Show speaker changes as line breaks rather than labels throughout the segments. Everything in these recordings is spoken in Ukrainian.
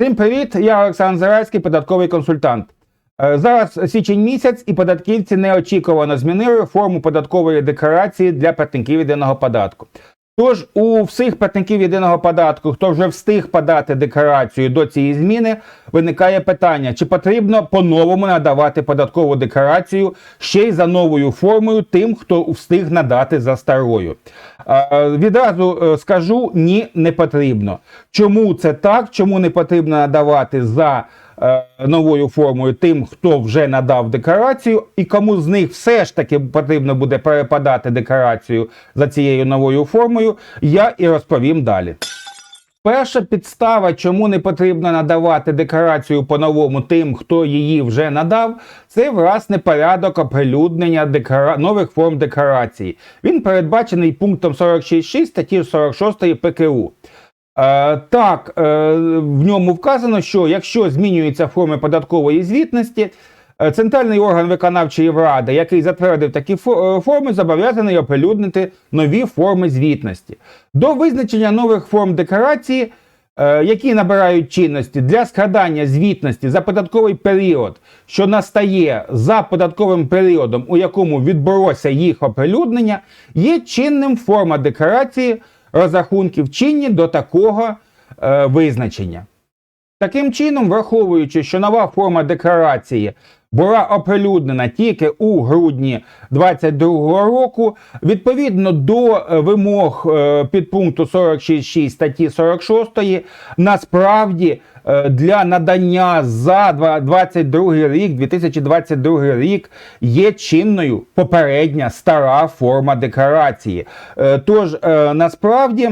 Всім привіт! Я Олександр Зарайський, податковий консультант. Е, Зараз січень місяць, і податківці неочікувано змінили форму податкової декларації для платників єдиного податку. Тож у всіх платників єдиного податку, хто вже встиг подати декларацію до цієї зміни, виникає питання: чи потрібно по-новому надавати податкову декларацію ще й за новою формою тим, хто встиг надати за старою. Відразу е, скажу: ні, не потрібно. Чому це так? Чому не потрібно надавати за новою формою тим, хто вже надав декларацію, і кому з них все ж таки потрібно буде перепадати декларацію за цією новою формою, я і розповім далі. Перша підстава, чому не потрібно надавати декларацію по-новому тим, хто її вже надав, це власне порядок оприлюднення декара... нових форм декларації. Він передбачений пунктом 46.6 статті 46 ПКУ. Е, так, е, в ньому вказано, що якщо змінюються форми податкової звітності, е, центральний орган виконавчої влади, який затвердив такі форми, зобов'язаний оприлюднити нові форми звітності. До визначення нових форм декларації, які набирають чинності для складання звітності за податковий період, що настає за податковим періодом, у якому відбулося їх оприлюднення, є чинним форма декларації розрахунків чинні до такого е, визначення. Таким чином, враховуючи, що нова форма декларації була оприлюднена тільки у грудні 2022 року, відповідно до е, вимог е, підпункту 46.6 статті 46, насправді е, для надання за 2022 рік, 2022 рік є чинною попередня стара форма декларації. Тож насправді.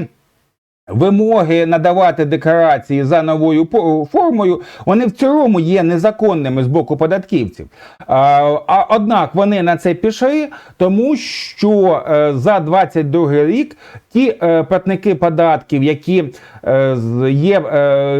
Вимоги надавати декларації за новою формою, вони в цілому є незаконними з боку податківців. А, однак вони на це пішли, тому що е, за 22 рік ті е, платники податків, які е, є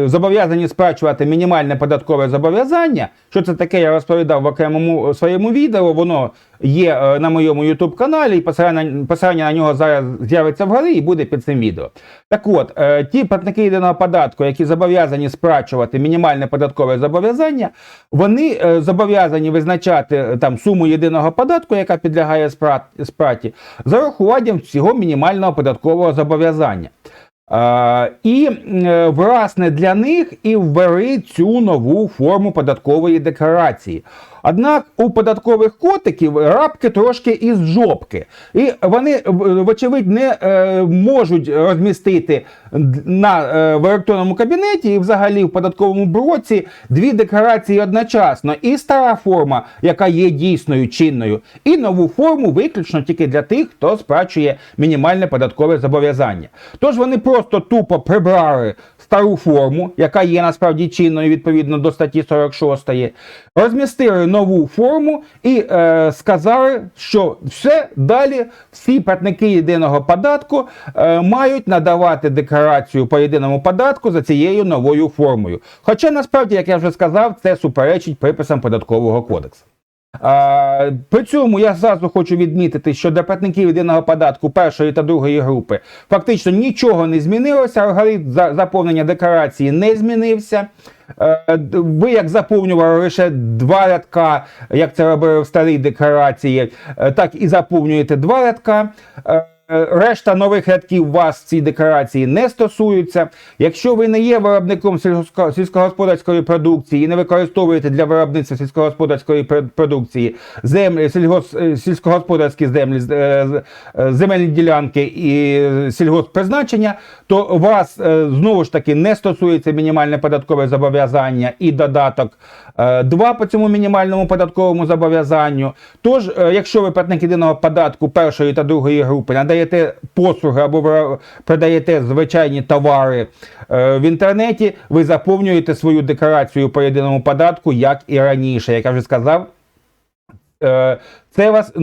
зобов'язані сплачувати мінімальне податкове зобов'язання, що це таке, я розповідав в окремому своєму відео. Воно є е, на моєму YouTube каналі, і посилання, посилання на нього зараз з'явиться вгорі і буде під цим відео. Так от, е, ті платники єдиного податку, які зобов'язані сплачувати мінімальне податкове зобов'язання, вони е, зобов'язані визначати там суму єдиного податку, яка підлягає сплаті, за урахуванням всього мінімального податкового зобов'язання. Е, і власне для них і ввели цю нову форму податкової декларації. Однак у податкових котиків рапки трошки із жопки, і вони вочевидь не е, можуть розмістити на е, в електронному кабінеті і взагалі в податковому блоці дві декларації одночасно. І стара форма, яка є дійсною чинною, і нову форму виключно тільки для тих, хто сплачує мінімальне податкове зобов'язання. Тож вони просто тупо прибрали стару форму, яка є насправді чинною відповідно до статті 46, розмістили нову форму і е, сказали, що все далі всі платники єдиного податку е, мають надавати декларацію по єдиному податку за цією новою формою. Хоча насправді, як я вже сказав, це суперечить приписам податкового кодексу. При цьому я зразу хочу відмітити, що для платників єдиного податку першої та другої групи фактично нічого не змінилося. Алгоритм за- заповнення декларації не змінився. Е, Ви як заповнювали лише два рядка, як це робили в старій декларації, е, так і заповнюєте два рядка. Е, Решта нових рядків вас в цій декларації не стосуються. Якщо ви не є виробником сільськогосподарської продукції і не використовуєте для виробництва сільськогосподарської продукції землі, е, сільськогосподарські землі, е, земельні ділянки і сільгоспризначення, то вас знову ж таки не стосується мінімальне податкове зобов'язання і додаток 2 по цьому мінімальному податковому зобов'язанню. Тож, якщо ви платник єдиного податку першої та другої групи надаєте послуги або продаєте звичайні товари е, в інтернеті, ви заповнюєте свою декларацію по єдиному податку, як і раніше. Як я вже сказав, е, це вас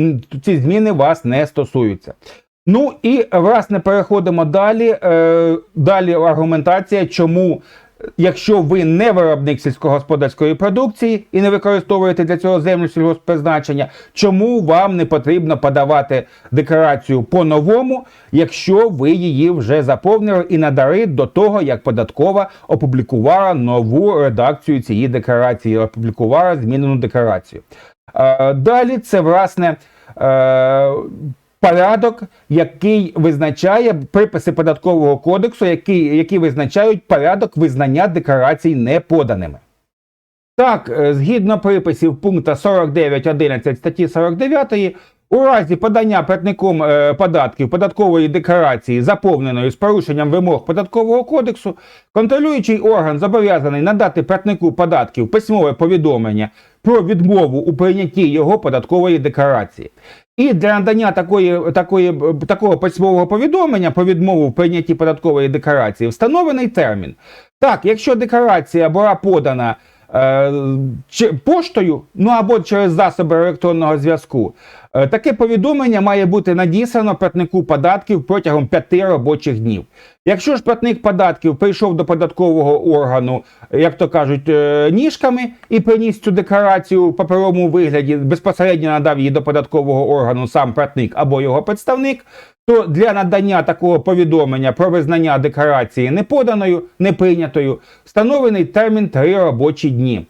ці зміни вас не стосуються. Ну і власне переходимо далі. Е, Далі аргументація, чому якщо ви не виробник сільськогосподарської продукції і не використовуєте для цього землю сільгоспризначення, чому вам не потрібно подавати декларацію по-новому, якщо ви її вже заповнили і надали до того, як податкова опублікувала нову редакцію цієї декларації, опублікувала змінену декларацію. Е, Далі це власне. Порядок, який визначає приписи податкового кодексу, які, які визначають порядок визнання декларацій неподаними. Так, е, згідно приписів пункту 49.11 статті 49, у разі подання платником е, податків податкової декларації, заповненої з порушенням вимог податкового кодексу, контролюючий орган зобов'язаний надати платнику податків письмове повідомлення про відмову у прийнятті його податкової декларації. І для надання такої, такої, такого письмового повідомлення про відмову в прийнятті податкової декларації встановлений термін. Так, якщо декларація була подана е, поштою, ну або через засоби електронного зв'язку, таке повідомлення має бути надіслано платнику податків протягом п'яти робочих днів. Якщо ж платник податків прийшов до податкового органу, як то кажуть, е, ніжками і приніс цю декларацію в паперовому вигляді, безпосередньо надав її до податкового органу сам платник або його представник, то для надання такого повідомлення про визнання декларації неподаною, неприйнятою, встановлений термін 3 робочі дні.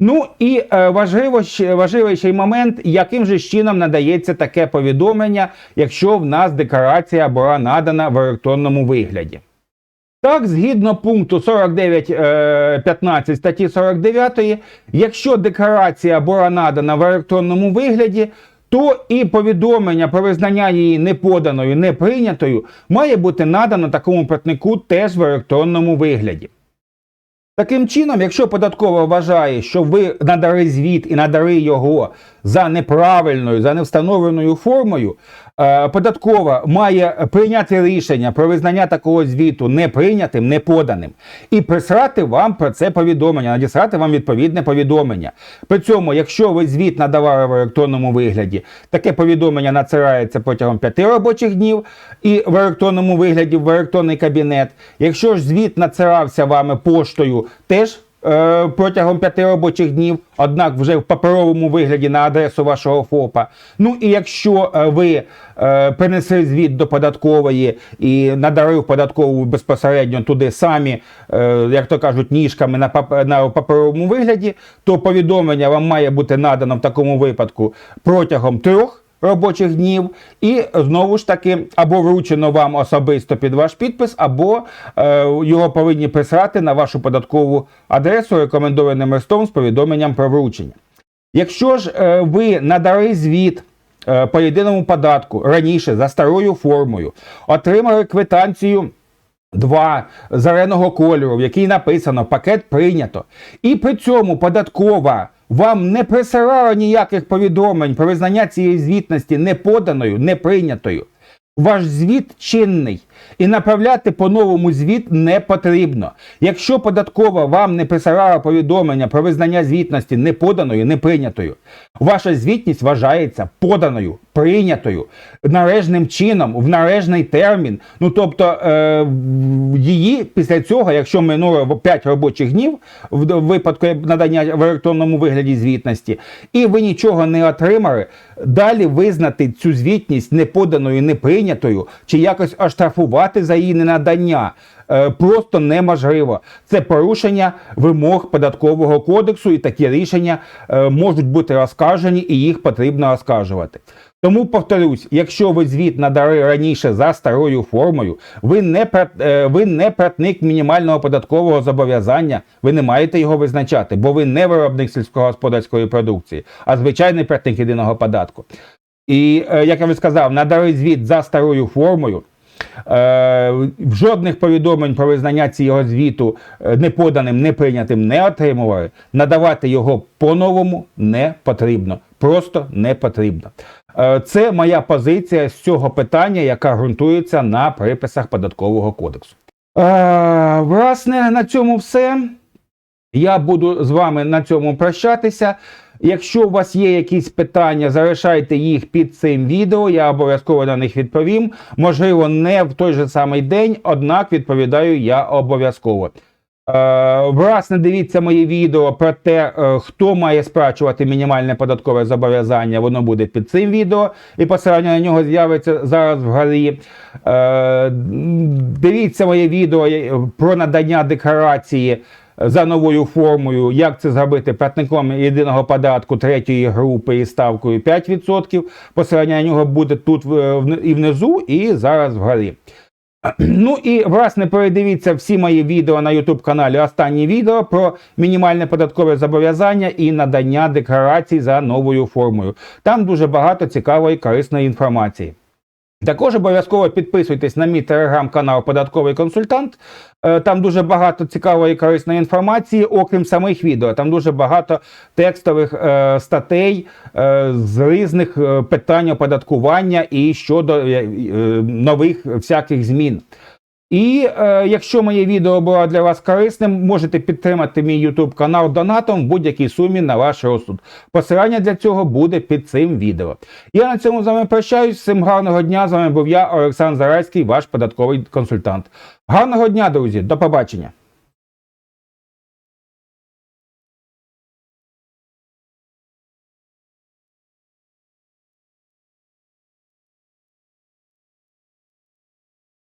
Ну і е, важливо, важливий момент, яким же чином надається таке повідомлення, якщо в нас декларація була надана в електронному вигляді. Так, згідно пункту 49.15 статті 49, якщо декларація була надана в електронному вигляді, то і повідомлення про визнання її неподаною, неприйнятою має бути надано такому платнику теж в електронному вигляді. Таким чином, якщо податкова вважає, що ви надали звіт і надали його за неправильною, за невстановленою формою, податкова має прийняти рішення про визнання такого звіту неприйнятим, неподаним, і прислати вам про це повідомлення, надіслати вам відповідне повідомлення. При цьому, якщо ви звіт надавали в електронному вигляді, таке повідомлення надсилається протягом 5 робочих днів і в електронному вигляді в електронний кабінет. Якщо ж звіт надсилався вами поштою, теж е, протягом 5 робочих днів, однак вже в паперовому вигляді на адресу вашого ФОПа. Ну і якщо е, ви е, принесли звіт до податкової і надали в податкову безпосередньо туди самі, е, як то кажуть, ніжками на паперовому вигляді, то повідомлення вам має бути надано в такому випадку протягом трьох робочих днів, і знову ж таки або вручено вам особисто під ваш підпис, або е, його повинні прислати на вашу податкову адресу рекомендованим листом з повідомленням про вручення. Якщо ж е, ви надали звіт е, по єдиному податку раніше за старою формою, отримали квитанцію. Два зеленого кольору, в якій написано пакет прийнято. І при цьому податкова вам не присирало ніяких повідомлень про визнання цієї звітності неподаною, неприйнятою. Ваш звіт чинний і направляти по новому звіт не потрібно. Якщо податкова вам не присилала повідомлення про визнання звітності неподаною, неприйнятою, ваша звітність вважається поданою, прийнятою належним чином, в належний термін. Ну тобто е, її після цього, якщо минуло 5 робочих днів в випадку надання в електронному вигляді звітності, і ви нічого не отримали, далі визнати цю звітність неподаною, неприйнятою, чи якось оштрафувати за її ненадання. е, Просто неможливо. Це порушення вимог податкового кодексу, і такі рішення е, можуть бути оскаржені, і їх потрібно оскаржувати. Тому повторюсь, якщо ви звіт надали раніше за старою формою, ви не е, ви не платник мінімального податкового зобов'язання, ви не маєте його визначати, бо ви не виробник сільськогосподарської продукції, а звичайний платник єдиного податку. І е, як я вже сказав, надали звіт за старою формою. Е, жодних повідомлень про визнання цього звіту е, неподаним, неприйнятим не отримували. Надавати його по-новому не потрібно. Просто не потрібно. Е, Це моя позиція з цього питання, яка ґрунтується на приписах податкового кодексу. Е, Власне, на цьому все. Я буду з вами на цьому прощатися. Якщо у вас є якісь питання, залишайте їх під цим відео, я обов'язково на них відповім. Можливо, не в той же самий день, однак відповідаю я обов'язково. Е, Власне, дивіться моє відео про те, е, хто має сплачувати мінімальне податкове зобов'язання. Воно буде під цим відео, і посилання на нього з'явиться зараз вгорі. Е, Дивіться моє відео про надання декларації за новою формою, як це зробити платником єдиного податку третьої групи із ставкою 5%. Посилання на нього буде тут і внизу, і зараз вгорі. Ну і власне передивіться всі мої відео на YouTube каналі. Останні відео про мінімальне податкове зобов'язання і надання декларацій за новою формою. Там дуже багато цікавої корисної інформації. Також обов'язково підписуйтесь на мій телеграм-канал Податковий консультант. Е, Там дуже багато цікавої і корисної інформації, окрім самих відео. Там дуже багато текстових е, статей е, з різних е, питань оподаткування і щодо е, е, нових всяких змін. І е, якщо моє відео було для вас корисним, можете підтримати мій YouTube канал донатом в будь-якій сумі на ваш розсуд. Посилання для цього буде під цим відео. Я на цьому з вами прощаюсь. Всім гарного дня. З вами був я, Олександр Зарайський, ваш податковий консультант. Гарного дня, друзі, до побачення.